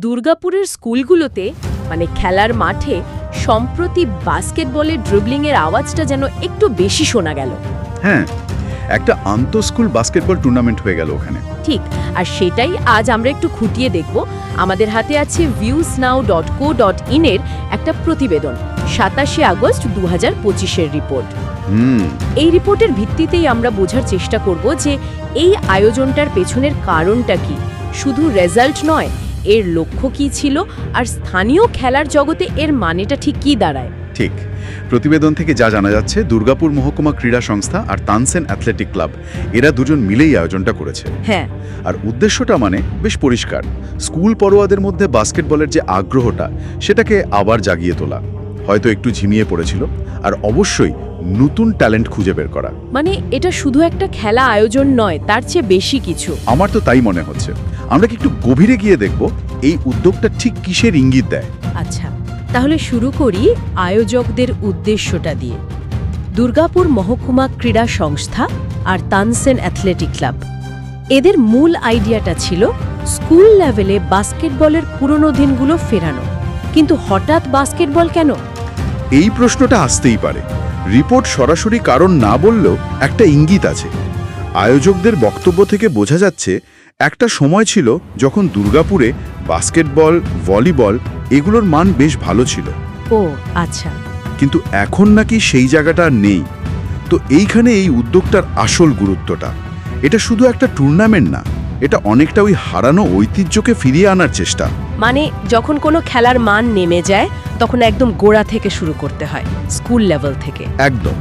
দুর্গাপুরের স্কুলগুলোতে মানে খেলার মাঠে সম্প্রতি বাস্কেটবলের ড্রিবলিংয়ের আওয়াজটা যেন একটু বেশি শোনা গেল। হ্যাঁ একটা আন্তঃস্কুল বাস্কেটবল টুর্নামেন্ট হয়ে গেল ওখানে। ঠিক আর সেটাই আজ আমরা একটু খুঁটিয়ে দেখব। আমাদের হাতে আছে views now dot co dot ইনের একটা প্রতিবেদন সাতাশে আগস্ট দু হাজার পঁচিশের রিপোর্ট। হুম। এই রিপোর্টের ভিত্তিতেই আমরা বোঝার চেষ্টা করব যে এই আয়োজনটার পেছনের কারণটা কি? শুধু রেজাল্ট নয় এর লক্ষ্য কি ছিল আর স্থানীয় খেলার জগতে এর মানেটা ঠিক কি দাঁড়ায়? ঠিক। প্রতিবেদন থেকে যা জানা যাচ্ছে দুর্গাপুর মহকুমা ক্রীড়া সংস্থা আর তানসেন অ্যাথলেটিক ক্লাব এরা দুজন মিলেই আয়োজনটা করেছে। হ্যাঁ। আর উদ্দেশ্যটা মানে বেশ পরিষ্কার। স্কুল পড়ুয়াদের মধ্যে বাস্কেটবলের যে আগ্রহটা সেটাকে আবার জাগিয়ে তোলা। হয়তো একটু ঝিমিয়ে পড়েছিল আর অবশ্যই নতুন ট্যালেন্ট খুঁজে বের করা। মানে এটা শুধু একটা খেলা আয়োজন নয় তার চেয়ে বেশি কিছু। আমার তো তাই মনে হচ্ছে। আমরা কি একটু গভীরে গিয়ে দেখব এই উদ্যোগটা ঠিক কিসের ইঙ্গিত দেয়? আচ্ছা তাহলে শুরু করি আয়োজকদের উদ্দেশ্যটা দিয়ে। দুর্গাপুর মহকুমা ক্রীড়া সংস্থা আর তানসেন অ্যাথলেটিক ক্লাব। এদের মূল আইডিয়াটা ছিল স্কুল লেভেলে বাস্কেটবলের পুরনো দিনগুলো ফেরানো। কিন্তু হঠাৎ বাস্কেটবল কেন? এই প্রশ্নটা আসতেই পারে। রিপোর্ট সরাসরি কারণ না বললেও একটা ইঙ্গিত আছে। আয়োজকদের বক্তব্য থেকে বোঝা যাচ্ছে একটা সময় ছিল যখন দুর্গাপুরে বাস্কেটবল ভলিবল এগুলোর মান বেশ ভালো ছিল। ও আচ্ছা। কিন্তু এখন নাকি সেই জায়গাটা নেই। তো এইখানে এই উদ্যোগটার আসল গুরুত্বটা। এটা শুধু একটা টুর্নামেন্ট না এটা অনেকটা ওই হারানো ঐতিহ্যকে ফিরিয়ে আনার চেষ্টা। মানে যখন কোনো খেলার মান নেমে যায় তখন একদম গোড়া থেকে শুরু করতে হয় স্কুল লেভেল থেকে। একদম।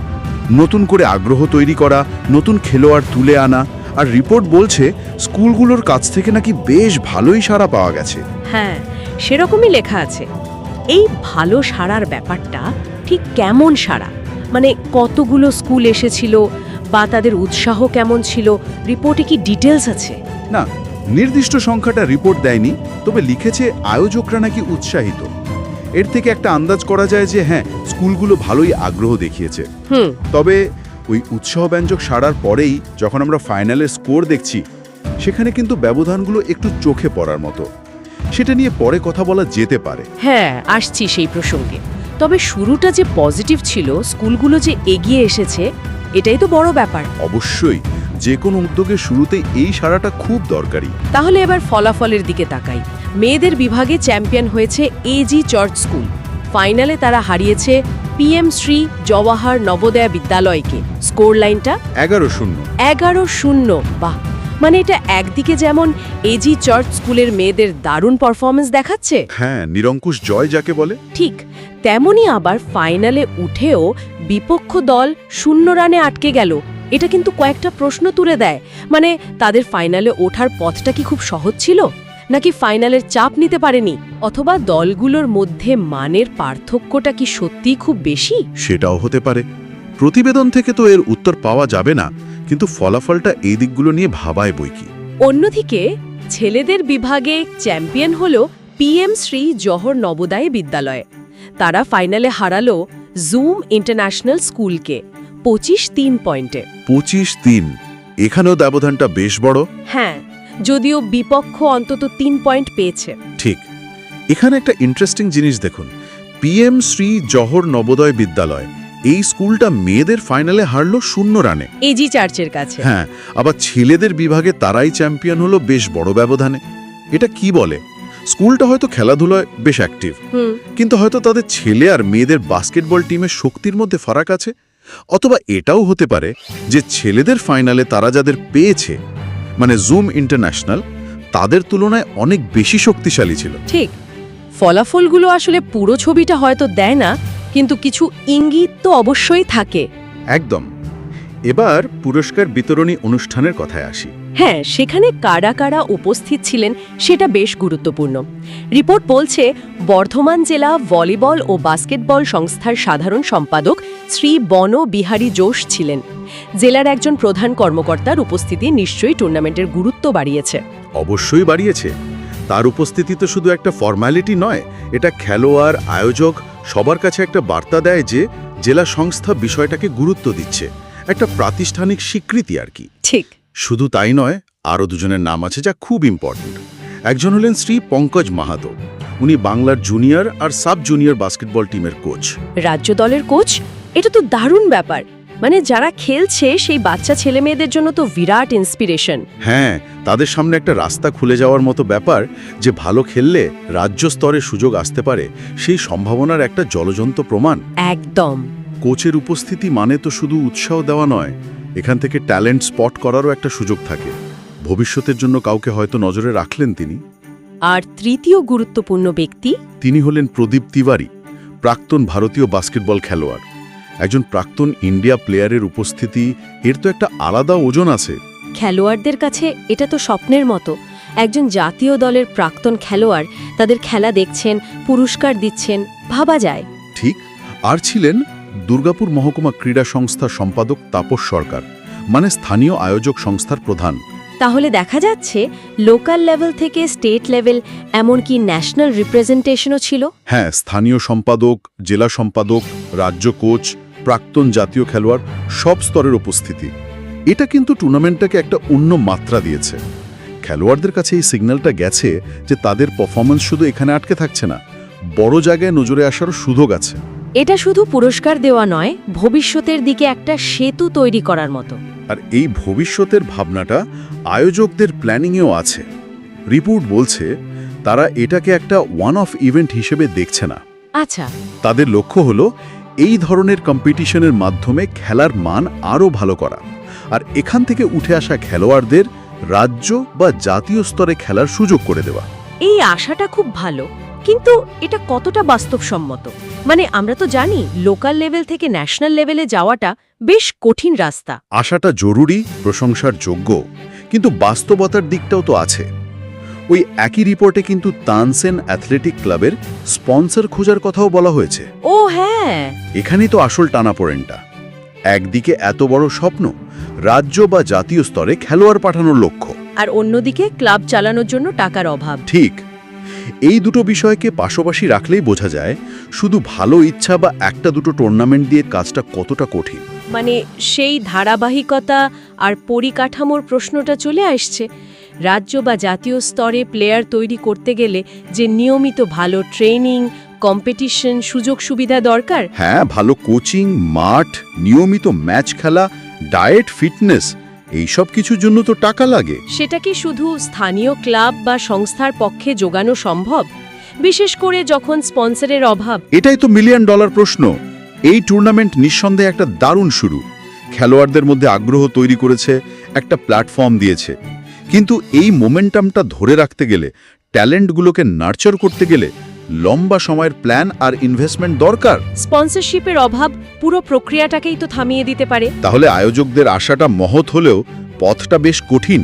নতুন করে আগ্রহ তৈরি করা নতুন খেলোয়াড় তুলে আনা আর রিপোর্ট বলছে স্কুলগুলোর কাছ থেকে নাকি বেশ ভালোই সাড়া পাওয়া গেছে। হ্যাঁ সেরকমই লেখা আছে। এই ভালো সারার ব্যাপারটা ঠিক কেমন সারা মানে কতগুলো স্কুল এসেছিল বা তাদের উৎসাহ কেমন ছিল? রিপোর্টে কি ডিটেলস আছে? না নির্দিষ্ট সংখ্যাটা রিপোর্ট দেয়নি তবে লিখেছে আয়োজকরা নাকি উৎসাহিত। এর থেকে একটা আন্দাজ করা যায় যে হ্যাঁ স্কুলগুলো ভালোই আগ্রহ দেখিয়েছে। হুম। তবে ওই উৎসাহব্যঞ্জক সারার পরেই যখন আমরা ফাইনালের স্কোর দেখছি সেখানে কিন্তু ব্যবধানগুলো একটু চোখে পড়ার মতো। সেটা নিয়ে পরে কথা বলা যেতে পারে। হ্যাঁ আসছি সেই প্রসঙ্গে। তবে শুরুটা যে পজিটিভ ছিল স্কুলগুলো যে এগিয়ে এসেছে এটাই তো বড় ব্যাপার। অবশ্যই যে কোনো উদ্যোগের শুরুতে এই সারাটা খুব দরকারি। তাহলে এবার ফলাফলের দিকে তাকাই। মেয়েদের বিভাগে চ্যাম্পিয়ন হয়েছে এজি চার্চ স্কুল ফাইনালে তারা হারিয়েছে পিএম শ্রী জওয়াহার নবোদয়া বিদ্যালয়কে। স্কোর লাইনটা? এগারো শূন্য। এগারো শূন্য। বাহ! মানে এটা একদিকে যেমন এজি চার্চ স্কুলের মেয়েদের দারুণ পারফরমেন্স দেখাচ্ছে। হ্যাঁ নিরঙ্কুশ জয় যাকে বলে। ঠিক তেমনি আবার ফাইনালে উঠেও বিপক্ষ দল শূন্য রানে আটকে গেল। এটা কিন্তু কয়েকটা প্রশ্ন তুলে দেয়। মানে তাদের ফাইনালে ওঠার পথটা কি খুব সহজ ছিল? নাকি ফাইনালের চাপ নিতে পারেনি? অথবা দলগুলোর মধ্যে মানের পার্থক্যটা কি সত্যিই খুব বেশি? সেটাও হতে পারে। প্রতিবেদন থেকে তো এর উত্তর পাওয়া যাবে না কিন্তু ফলাফলটা এই দিকগুলো নিয়ে ভাবায় বই কি। অন্যদিকে ছেলেদের বিভাগে চ্যাম্পিয়ন হল পিএম শ্রী জহর নবোদয় বিদ্যালয়। তারা ফাইনালে হারালো জুম ইন্টারন্যাশনাল স্কুলকে পঁচিশ তিন পয়েন্টে। পঁচিশ তিন। এখানেও ব্যবধানটা বেশ বড়। হ্যাঁ যদিও বিপক্ষ অন্তত তিন পয়েন্ট পেয়েছে। ঠিক। এখানে একটা ইন্টারেস্টিং জিনিস দেখুন। পিএম শ্রী জহর নবোদয় বিদ্যালয় এই স্কুলটা মেয়েদের ফাইনালে হারলো শূন্য রানে। এজি চার্চের কাছে। হ্যাঁ আবার ছেলেদের বিভাগে তারাই চ্যাম্পিয়ন হলো বেশ বড় ব্যবধানে। এটা কি বলে? স্কুলটা হয়তো খেলাধুলায় বেশ অ্যাক্টিভ কিন্তু হয়তো তাদের ছেলে আর মেয়েদের বাস্কেটবল টিমের শক্তির মধ্যে ফারাক আছে। অথবা এটাও হতে পারে যে ছেলেদের ফাইনালে তারা যাদের পেয়েছে মানে জুম ইন্টারন্যাশনাল তাদের তুলনায় অনেক বেশি শক্তিশালী ছিল। ঠিক। ফলাফলগুলো আসলে পুরো ছবিটা হয়তো দেয় না কিন্তু কিছু ইঙ্গিত তো অবশ্যই থাকে। একদম। এবার পুরস্কার বিতরণী অনুষ্ঠানের কথায় আসি। হ্যাঁ সেখানে কারা কারা উপস্থিত ছিলেন সেটা বেশ গুরুত্বপূর্ণ। রিপোর্ট বলছে বর্ধমান জেলা ভলিবল ও বাস্কেটবল সংস্থার সাধারণ সম্পাদক শ্রী বন বিহারী যোশ ছিলেন। জেলার একজন প্রধান কর্মকর্তার উপস্থিতি নিশ্চয়ই টুর্নামেন্টের গুরুত্ব বাড়িয়েছে। অবশ্যই বাড়িয়েছে। তার উপস্থিতি তো শুধু একটা ফর্ম্যালিটি নয় এটা খেলোয়াড় আয়োজক সবার কাছে একটা বার্তা দেয় যে জেলা সংস্থা বিষয়টাকে গুরুত্ব দিচ্ছে। একটা প্রাতিষ্ঠানিক স্বীকৃতি আর কি। ঠিক। শুধু তাই নয় আরও দুজনের নাম আছে যা খুব ইম্পর্ট্যান্ট একজন হলেন শ্রী পঙ্কজ মাহাতো। উনি বাংলার জুনিয়র আর সাব জুনিয়র বাস্কেটবল টিমের কোচ রাজ্য দলের কোচ এটা তো দারুণ ব্যাপার। মানে যারা খেলছে সেই বাচ্চা ছেলে মেয়েদের জন্য তো বিরাট ইন্সপিরেশন হ্যাঁ তাদের সামনে একটা রাস্তা খুলে যাওয়ার মতো ব্যাপার যে ভালো খেললে রাজ্য স্তরে সুযোগ আসতে পারে সেই সম্ভাবনার একটা জলজন্ত প্রমাণ। একদম। কোচের উপস্থিতি মানে তো শুধু উৎসাহ দেওয়া নয় এখান থেকে ট্যালেন্ট স্পট করারও একটা সুযোগ থাকে। ভবিষ্যতের জন্য কাউকে হয়তো নজরে রাখলেন তিনি। আর তৃতীয় গুরুত্বপূর্ণ ব্যক্তি? তিনি হলেন প্রদীপ তিওয়ারি প্রাক্তন ভারতীয় বাস্কেটবল খেলোয়াড়। একজন প্রাক্তন ইন্ডিয়া প্লেয়ারের উপস্থিতি এর তো একটা আলাদা ওজন আছে। খেলোয়াড়দের কাছে এটা তো স্বপ্নের মতো। একজন জাতীয় দলের প্রাক্তন খেলোয়াড় তাদের খেলা দেখছেন পুরস্কার দিচ্ছেন ভাবা যায়। ঠিক আর ছিলেন দুর্গাপুর মহকুমা ক্রীড়া সংস্থার সম্পাদক তাপস সরকার মানে স্থানীয় আয়োজক সংস্থার প্রধান। তাহলে দেখা যাচ্ছে লোকাল লেভেল থেকে স্টেট লেভেল এমনকি ন্যাশনাল রিপ্রেজেন্টেশনও ছিল? হ্যাঁ স্থানীয় সম্পাদক জেলা সম্পাদক রাজ্য কোচ প্রাক্তন জাতীয় খেলোয়াড় সব স্তরের উপস্থিতি। এটা কিন্তু টুর্নামেন্টটাকে একটা অন্য মাত্রা দিয়েছে। খেলোয়াড়দের কাছে এই সিগন্যালটা গেছে যে তাদের পারফরমেন্স শুধু এখানে আটকে থাকছে না বড় জায়গায় নজরে আসারও সুযোগ আছে। এটা শুধু পুরস্কার দেওয়া নয় ভবিষ্যতের দিকে একটা সেতু তৈরি করার মতো। আর এই ভবিষ্যতের ভাবনাটা আয়োজকদের প্ল্যানিংয়েও আছে। রিপোর্ট বলছে তারা এটাকে একটা ওয়ান অফ ইভেন্ট হিসেবে দেখছে না। আচ্ছা। তাদের লক্ষ্য হলো এই ধরনের কম্পিটিশনের মাধ্যমে খেলার মান আরও ভালো করা। আর এখান থেকে উঠে আসা খেলোয়াড়দের রাজ্য বা জাতীয় স্তরে খেলার সুযোগ করে দেওয়া। এই আশাটা খুব ভালো কিন্তু এটা কতটা বাস্তবসম্মত? মানে আমরা তো জানি লোকাল লেভেল থেকে ন্যাশনাল লেভেলে যাওয়াটা বেশ কঠিন রাস্তা। আশাটা জরুরি প্রশংসার যোগ্য কিন্তু বাস্তবতার দিকটাও তো আছে। ওই একই রিপোর্টে কিন্তু তানসেন অ্যাথলেটিক ক্লাবের স্পন্সর খোঁজার কথাও বলা হয়েছে। ও হ্যাঁ। এখানেই তো আসল টানাপোড়েনটা। একদিকে এত বড় স্বপ্ন রাজ্য বা জাতীয় স্তরে খেলোয়াড় পাঠানোর লক্ষ্য। আর অন্যদিকে ক্লাব চালানোর জন্য টাকার অভাব। ঠিক। এই দুটো বিষয়কে পাশাপাশি রাখলেই বোঝা যায় শুধু ভালো ইচ্ছা বা একটা দুটো টুর্নামেন্ট দিয়ে কাজটা কতটা কঠিন। মানে সেই ধারাবাহিকতা আর পরিকাঠামোর প্রশ্নটা চলে আসছে। রাজ্য বা জাতীয় স্তরে প্লেয়ার তৈরি করতে গেলে যে নিয়মিত ভালো ট্রেনিং কম্পিটিশন সুযোগ সুবিধা দরকার? হ্যাঁ ভালো কোচিং মাঠ নিয়মিত ম্যাচ খেলা ডায়েট ফিটনেস এই সব কিছুর জন্য তো টাকা লাগে। সেটা কি শুধু স্থানীয় ক্লাব বা সংস্থার পক্ষে যোগানো সম্ভব? বিশেষ করে যখন স্পন্সরের অভাব। এটাই তো মিলিয়ন ডলার প্রশ্ন। এই টুর্নামেন্ট নিঃসন্দেহে একটা দারুণ শুরু। খেলোয়াড়দের মধ্যে আগ্রহ তৈরি করেছে একটা প্ল্যাটফর্ম দিয়েছে। কিন্তু এই মোমেন্টামটা ধরে রাখতে গেলে ট্যালেন্টগুলোকে নার্চার করতে গেলে লম্বা সময়ের প্ল্যান আর ইনভেস্টমেন্ট দরকার। স্পন্সরশিপের অভাব পুরো প্রক্রিয়াটাকেই তো থামিয়ে দিতে পারে। তাহলে আয়োজকদের আশাটা মহৎ হলেও পথটা বেশ কঠিন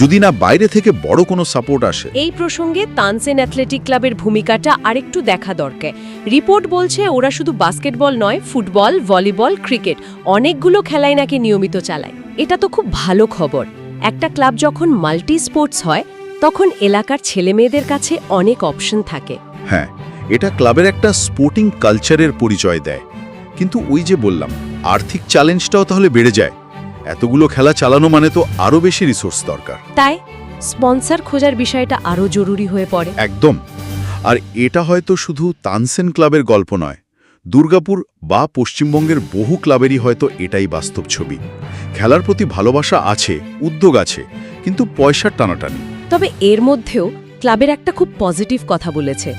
যদি না বাইরে থেকে বড় কোনো সাপোর্ট আসে। এই প্রসঙ্গে তানসেন অ্যাথলেটিক ক্লাবের ভূমিকাটা আরেকটু দেখা দরকার। রিপোর্ট বলছে ওরা শুধু বাস্কেটবল নয় ফুটবল ভলিবল ক্রিকেট অনেকগুলো খেলাই নাকি নিয়মিত চালায়। এটা তো খুব ভালো খবর। একটা ক্লাব যখন মাল্টি স্পোর্টস হয় তখন এলাকার ছেলেমেয়েদের কাছে অনেক অপশন থাকে। হ্যাঁ এটা ক্লাবের একটা স্পোর্টিং কালচারের পরিচয় দেয়। কিন্তু ওই যে বললাম আর্থিক চ্যালেঞ্জটাও তাহলে বেড়ে যায়। এতগুলো খেলা চালানো মানে তো আরও বেশি রিসোর্স দরকার। তাই স্পন্সর খোঁজার বিষয়টা আরও জরুরি হয়ে পড়ে। একদম। আর এটা হয়তো শুধু তানসেন ক্লাবের গল্প নয় দুর্গাপুর বা পশ্চিমবঙ্গের বহু ক্লাবেরই হয়তো এটাই বাস্তব ছবি। খেলার প্রতি ভালোবাসা আছে উদ্যোগ আছে কিন্তু পয়সার টানাটানি। তবে এর মধ্যেও ক্লাবের একটা খুব পজিটিভ কথা বলেছে।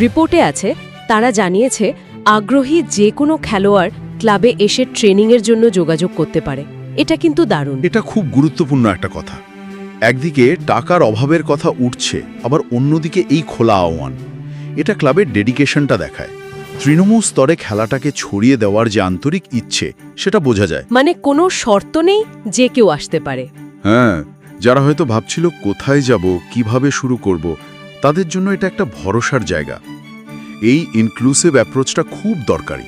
রিপোর্টে আছে তারা জানিয়েছে আগ্রহী যে কোনো খেলোয়াড় ক্লাবে এসে ট্রেনিংয়ের জন্য যোগাযোগ করতে পারে। এটা কিন্তু দারুণ। এটা খুব গুরুত্বপূর্ণ একটা কথা। একদিকে টাকার অভাবের কথা উঠছে আবার অন্যদিকে এই খোলা আহ্বান। এটা ক্লাবের ডেডিকেশনটা দেখায়। তৃণমূল স্তরে খেলাটাকে ছড়িয়ে দেওয়ার যে আন্তরিক ইচ্ছে সেটা বোঝা যায়। মানে কোনো শর্ত নেই যে কেউ আসতে পারে। হ্যাঁ যারা হয়তো ভাবছিল কোথায় যাব কীভাবে শুরু করব তাদের জন্য এটা একটা ভরসার জায়গা। এই ইনক্লুসিভ অ্যাপ্রোচটা খুব দরকারি।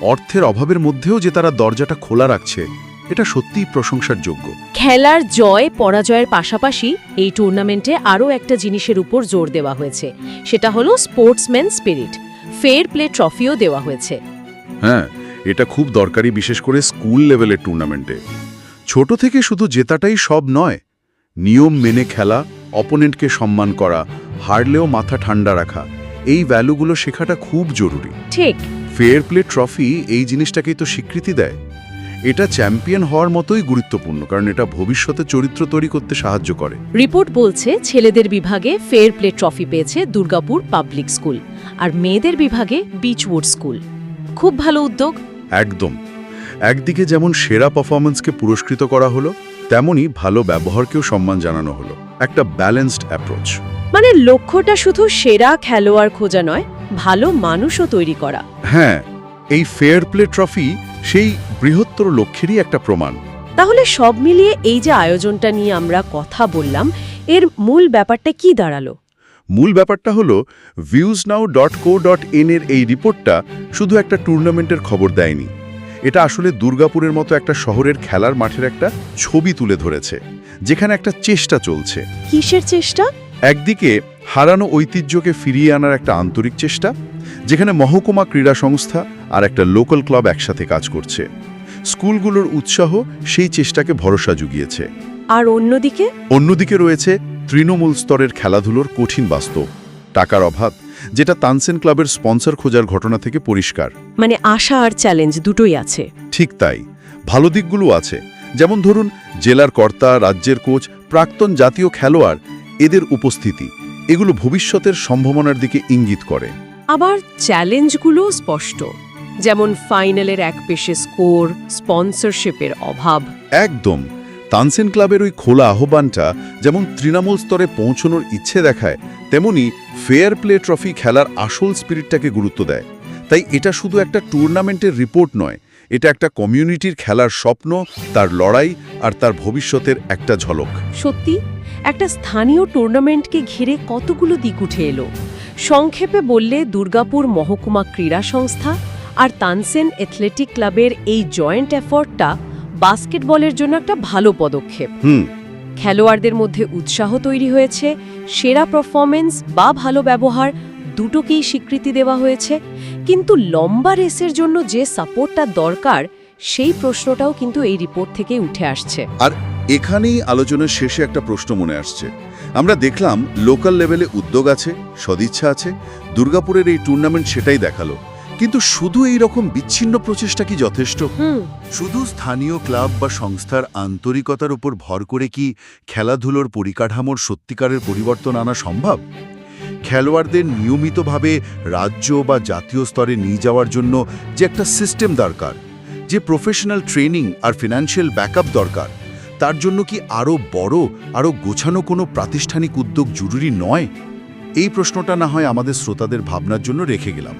অর্থের অভাবের মধ্যেও যে তারা দরজাটা খোলা রাখছে এটা সত্যিই প্রশংসার যোগ্য। খেলার জয় পরাজয়ের পাশাপাশি এই টুর্নামেন্টে আরও একটা জিনিসের উপর জোর দেওয়া হয়েছে। সেটা হলো স্পোর্টসম্যান স্পিরিট ফেয়ার প্লে ট্রফিও দেওয়া হয়েছে। হ্যাঁ এটা খুব দরকারি বিশেষ করে স্কুল লেভেলের টুর্নামেন্টে। ছোট থেকে শুধু জেতাটাই সব নয় নিয়ম মেনে খেলা অপোনেন্টকে সম্মান করা হারলেও মাথা ঠান্ডা রাখা এই ভ্যালুগুলো শেখাটা খুব জরুরি। ঠিক। ফেয়ার প্লে ট্রফি এই জিনিসটাকেই তো স্বীকৃতি দেয়। এটা চ্যাম্পিয়ন হওয়ার মতোই গুরুত্বপূর্ণ কারণ এটা ভবিষ্যতে চরিত্র তৈরি করতে সাহায্য করে। রিপোর্ট বলছে ছেলেদের বিভাগে ফেয়ার প্লে ট্রফি পেয়েছে দুর্গাপুর পাবলিক স্কুল আর মেয়েদের বিভাগে বিচউড স্কুল। খুব ভালো উদ্যোগ। একদম। একদিকে যেমন সেরা পারফরমেন্সকে পুরস্কৃত করা হলো তেমনি ভালো ব্যবহারকেও সম্মান জানানো হলো। একটা ব্যালেন্সড অ্যাপ্রোচ। মানে লক্ষ্যটা শুধু সেরা খেলোয়াড় খোঁজা নয় ভালো মানুষও তৈরি করা। হ্যাঁ এই ফেয়ার প্লে ট্রফি সেই বৃহত্তর লক্ষ্যেরই একটা প্রমাণ। তাহলে সব মিলিয়ে এই যে আয়োজনটা নিয়ে আমরা কথা বললাম এর মূল ব্যাপারটা কি দাঁড়াল? মূল ব্যাপারটা হলো views now dot co dot in এর এই রিপোর্টটা শুধু একটা টুর্নামেন্টের খবর দেয়নি। এটা আসলে দুর্গাপুরের মতো একটা শহরের খেলার মাঠের একটা ছবি তুলে ধরেছে যেখানে একটা চেষ্টা চলছে। কিসের চেষ্টা? একদিকে হারানো ঐতিহ্যকে ফিরিয়ে আনার একটা আন্তরিক চেষ্টা যেখানে মহকুমা ক্রীড়া সংস্থা আর একটা লোকাল ক্লাব একসাথে কাজ করছে। স্কুলগুলোর উৎসাহ সেই চেষ্টাকে ভরসা জুগিয়েছে। আর অন্যদিকে? অন্যদিকে রয়েছে তৃণমূল স্তরের খেলাধুলোর কঠিন বাস্তব। টাকার অভাব যেটা তানসেন ক্লাবের স্পন্সর খোঁজার ঘটনা থেকে পরিষ্কার। মানে আশা আর চ্যালেঞ্জ দুটোই আছে। ঠিক তাই। ভালো দিকগুলো আছে। যেমন ধরুন জেলার কর্তা রাজ্যের কোচ প্রাক্তন জাতীয় খেলোয়াড় এদের উপস্থিতি এগুলো ভবিষ্যতের সম্ভাবনার দিকে ইঙ্গিত করে। আবার চ্যালেঞ্জগুলো স্পষ্ট যেমন ফাইনালের এক পেশে স্কোর স্পন্সরশিপের অভাব। একদম। তানসেন ক্লাবের ওই খোলা আহ্বানটা যেমন তৃণমূল স্তরে পৌঁছনোর ইচ্ছে দেখায় তেমনি ফেয়ার প্লে ট্রফি খেলার আসল স্পিরিটটাকে গুরুত্ব দেয়। তাই এটা শুধু একটা টুর্নামেন্টের রিপোর্ট নয় এটা একটা কমিউনিটির খেলার স্বপ্ন তার লড়াই আর তার ভবিষ্যতের একটা ঝলক। সত্যি? একটা স্থানীয় টুর্নামেন্টকে ঘিরে কতগুলো দিক উঠে এলো। সংক্ষেপে বললে দুর্গাপুর মহকুমা ক্রীড়া সংস্থা আর তানসেন অ্যাথলেটিক ক্লাবের এই জয়েন্ট এফর্টটা বাস্কেটবলের জন্য একটা ভালো পদক্ষেপ। হুম। খেলোয়াড়দের মধ্যে উৎসাহ তৈরি হয়েছে সেরা পারফরমেন্স বা ভালো ব্যবহার দুটোকেই স্বীকৃতি দেওয়া হয়েছে কিন্তু লম্বা রেসের জন্য যে সাপোর্টটা দরকার সেই প্রশ্নটাও কিন্তু এই রিপোর্ট থেকেই উঠে আসছে। আর এখানেই আলোচনার শেষে একটা প্রশ্ন মনে আসছে। আমরা দেখলাম লোকাল লেভেলে উদ্যোগ আছে সদিচ্ছা আছে দুর্গাপুরের এই টুর্নামেন্ট সেটাই দেখাল। কিন্তু শুধু এই রকম বিচ্ছিন্ন প্রচেষ্টা কি যথেষ্ট? শুধু স্থানীয় ক্লাব বা সংস্থার আন্তরিকতার উপর ভর করে কি খেলাধুলোর পরিকাঠামোর সত্যিকারের পরিবর্তন আনা সম্ভব? খেলোয়াড়দের নিয়মিতভাবে রাজ্য বা জাতীয় স্তরে নিয়ে যাওয়ার জন্য যে একটা সিস্টেম দরকার যে প্রফেশনাল ট্রেনিং আর ফিনান্সিয়াল ব্যাকআপ দরকার তার জন্য কি আরও বড় আরও গোছানো কোনো প্রাতিষ্ঠানিক উদ্যোগ জরুরি নয়? এই প্রশ্নটা না হয় আমাদের শ্রোতাদের ভাবনার জন্য রেখে গেলাম।